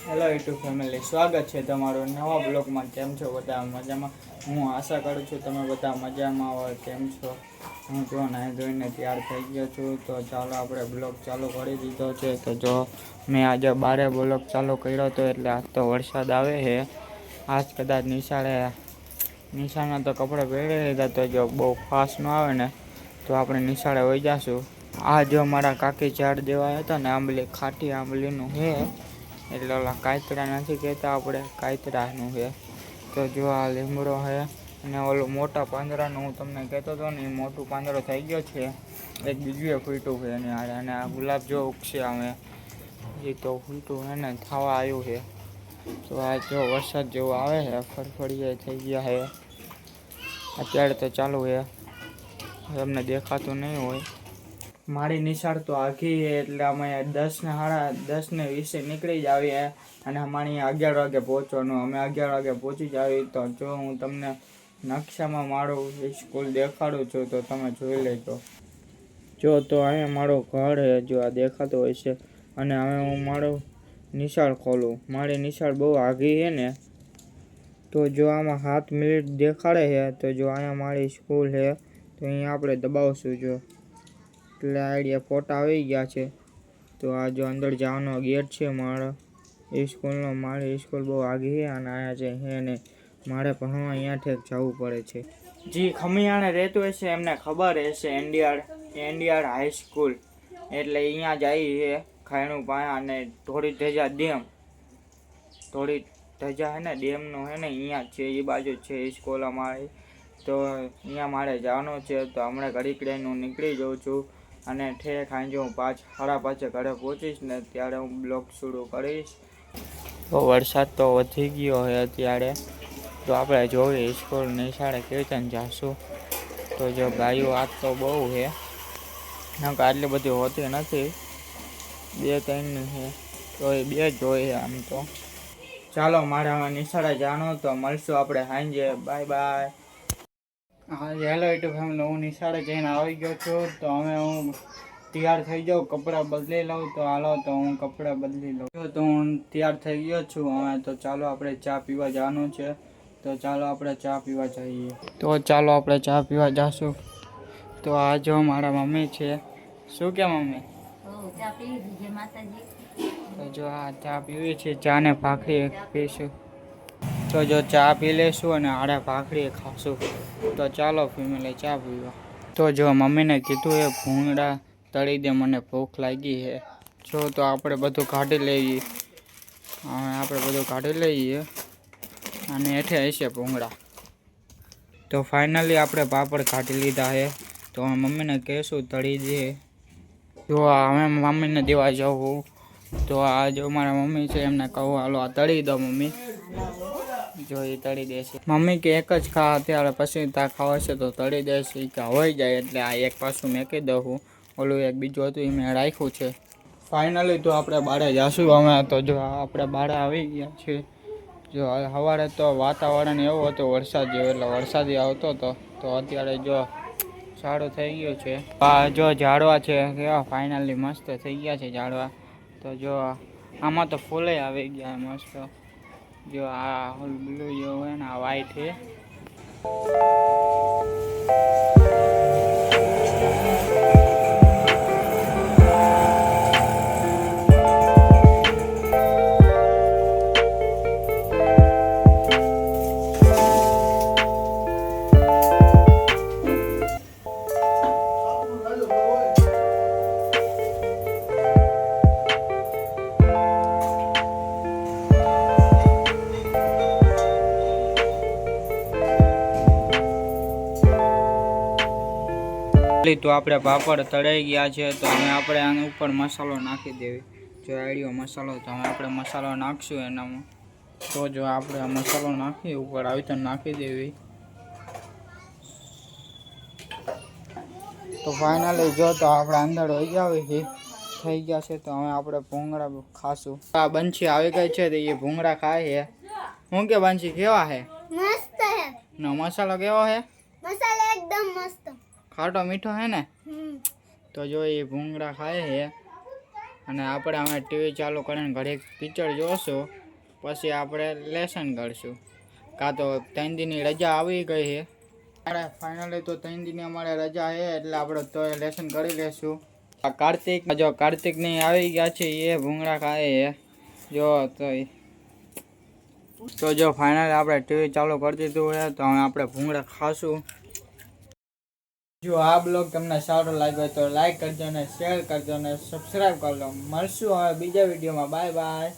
Hello YouTube family સ્વાગત છે તમારો નવા બ્લોગમાં કેમ છો? બધા મજામાં? હું આશા કરું છું તમે બધા મજામાં હોય. કેમ છો? હું જો નાહી ધોઈને તૈયાર થઈ ગયો છું. તો ચાલો આપણે બ્લોગ ચાલુ કરી દીધો છે. તો જો મેં આજે બારે બ્લોગ ચાલુ કર્યો હતો એટલે આજ તો વરસાદ આવે છે. આજ કદાચ નિશાળે નિશાળના તો કપડાં પહેરી લીધા તો જો બહુ ફાસ્ટ ન આવે ને, તો આપણે નિશાળે વહી જઈશું આ જો મારા કાકી ઝાડ દેવા હતા ને આંબલી, ખાટી આંબલીનું છે. એટલે ઓલા કાયતરા નથી કહેતા આપણે, કાયતરાનું છે. તો જો આ લીમડો છે અને ઓલું મોટા પાંદડાનું હું તમને કહેતો હતો ને, એ મોટું પાંદરો થઈ ગયો છે. એક બીજું એ ફૂટ્યું છે એની હારે અને આ ગુલાબ જો ઉગશે અમે એ તો ફૂટું એને થવા આવ્યું છે. તો આ જો વરસાદ જેવો આવે છે ફરફડીએ થઈ ગયા છે. અત્યારે તો ચાલુ છે. તમને દેખાતું નહીં હોય. મારી નિશાળ તો આખી એટલે અમે દસ ને સાડા દસ ને વીસે નીકળી જ આવીએ અને અમારે અગિયાર વાગે પહોંચવાનું. અમે અગિયાર વાગે પહોંચી જ તો જો હું તમને નકશામાં મારું સ્કૂલ દેખાડું છું, તો તમે જોઈ લેજો. જો તો અહીંયા મારું ઘર જો આ દેખાતો હોય છે, અને હવે હું મારું નિશાળ ખોલું. મારી નિશાળ બહુ આઘી છે ને, તો જો આમાં સાત મિનિટ દેખાડે છે તો જો અહીંયા મારી સ્કૂલ છે તો અહીંયા આપણે દબાવશું જો. એટલે આઈડિયા ફોટા આવી ગયા છે. તો આ જો અંદર જવાનો ગેટ છે મારો. એ સ્કૂલનો, મારી સ્કૂલ બહુ આગી છે અને આયા છે હે ને, મારે ભણવા અહીંયા ઠેક જવું પડે છે. જે, ખમિયાણે રહેતું હશે, એમને ખબર હશે, એનડીઆર એનડીઆર હાઈસ્કૂલ એટલે અહીંયા જાય છે ખાયણું પાયા અને થોડી ધજા ડેમ. થોડી ધજા હે ને, ડેમનો હે ને, અહીંયા છે એ બાજુ છે એ સ્કૂલ અમારી. તો અહીંયા મારે જવાનું છે, તો હમણાં ઘડીક હું નીકળી જાઉં છું. અને ઠેક સાંજે હું પાંચ સાડા પાંચે ઘરે પહોંચીશ ને ત્યારે હું બ્લોગ શરૂ કરીશ. તો વરસાદ તો વધી ગયો છે અત્યારે. તો આપણે જોઈએ સ્કૂલ નિશાળે કીર્તન રીતે જાશું. તો જો ગાયો આજ તો બહુ છે નકર આટલી બધી હોતી નથી. બે ત્રણની છે તો એ બે જ હોય આમ તો. ચાલો, મારે નિશાળે જાણો તો મળશું આપણે સાંજે. Bye bye. Hello YouTube family હું નિશાળે જઈને આવી ગયો છું. તો હવે હું તૈયાર થઈ જાઉં કપડાં બદલી લઉં. તો હાલો તો હું કપડાં બદલી લઉં. તો હું તૈયાર થઈ ગયો છું. હવે તો ચાલો આપણે ચા પીવા જવાનું છે. તો ચાલો આપણે ચા પીવા જઈએ. તો ચાલો આપણે ચા પીવા જાશું. તો આ જો મારા મમ્મી છે. શું કે મમ્મી? તો જો આ ચા પીવી છે. ચા ને ભાખરી પીશું. તો જો ચા પી લેશું અને આડે ભાખરીએ ખાશું. તો ચાલો ફેમિલી, ચા પીવા. તો જો મમ્મીને કીધું એ ભૂંગળા તળી દે, મને ભૂખ લાગી છે જો તો આપણે બધું કાઢી લઈએ. હવે આપણે બધું કાઢી લઈએ અને એઠે હશે ભૂંગળા. તો ફાઇનલી આપણે પાપડ કાઢી લીધા છે તો મમ્મીને કહેશું તળી દે. જો હવે મમ્મીને દેવા જાઉં તો આ જો મારા મમ્મી છે, એમને કહું, હાલો, આ તળી દો મમ્મી. જો એ તળી દેશે. મમ્મી કે એક જ ખા અત્યારે, પછી તા ખાવા છે તો તળી દેશે. કે હોય જાય, એટલે આ એક પાછું મેકી દઉં ઓલું એક બીજું હતું એ મેં રાખ્યું છે. ફાઇનલી તો આપણે બારે જાશું અમે. તો જો આપણે બારે આવી ગયા છે જો સવારે તો વાતાવરણ એવું હતું, વરસાદ જેવો, એટલે વરસાદી આવતો હતો તો અત્યારે જો સારું થઈ ગયું છે. આ જો ઝાડવા છે કેવા ફાઇનલી મસ્ત થઈ ગયા છે ઝાડવા. તો જો આમાં તો ફૂલે આવી ગયા, મસ્ત. જો આ બ્લુ જો હોય ને આ વ્હાઈટ છે. તો આપણે પાપડ તળાઈ ગયા છે તો હવે આપણે આના ઉપર મસાલો નાખી દેવી. જો આઈડિયો મસાલો તો હવે આપણે મસાલો નાખશું એનામાં. તો જો આપણે આ મસાલો નાખી ઉપર આવી તો નાખી દેવી. તો ફાઇનલી જો તો આપણે અંદર વહી આવી છે થઈ ગયા છે તો હવે આપણે ભૂંગળા ખાશું. આ બંછી આવી ગઈ છે તો એ ભૂંગળા ખાય છે. હું કે બંછી કેવા છે? મસ્ત હે નો મસાલો કેવો છે? મસાલા એકદમ મસ્ત. ખાટો મીઠો હે ને તો જો એ ભૂંગળા ખાય છે. અને આપણે અમે ટીવી ચાલુ કરીને ઘડી પિક્ચર જોશું પછી આપણે લેસન કરશું. કાં તો ત્રણ દિનની રજા આવી ગઈ છે. અરે ફાઇનલી તો ત્રણ દિનની અમારે રજા છે એટલે આપણે તો લેસન કરી લેશું. આ કાર્તિક જો કાર્તિકની આવી ગયા છે એ ભૂંગળા ખાય છે. જો તો તો જો ફાઇનલ આપણે ટીવી ચાલુ કરી દીધું છે તો હવે આપણે ભૂંગળા ખાશું. જો આ બ્લોગ તમને સારો લાગ્યો તો લાઈક કરજો ને શેર કરજો ને સબસ્ક્રાઈબ કરજો. મળશું હવે બીજા વિડીયોમાં બાય બાય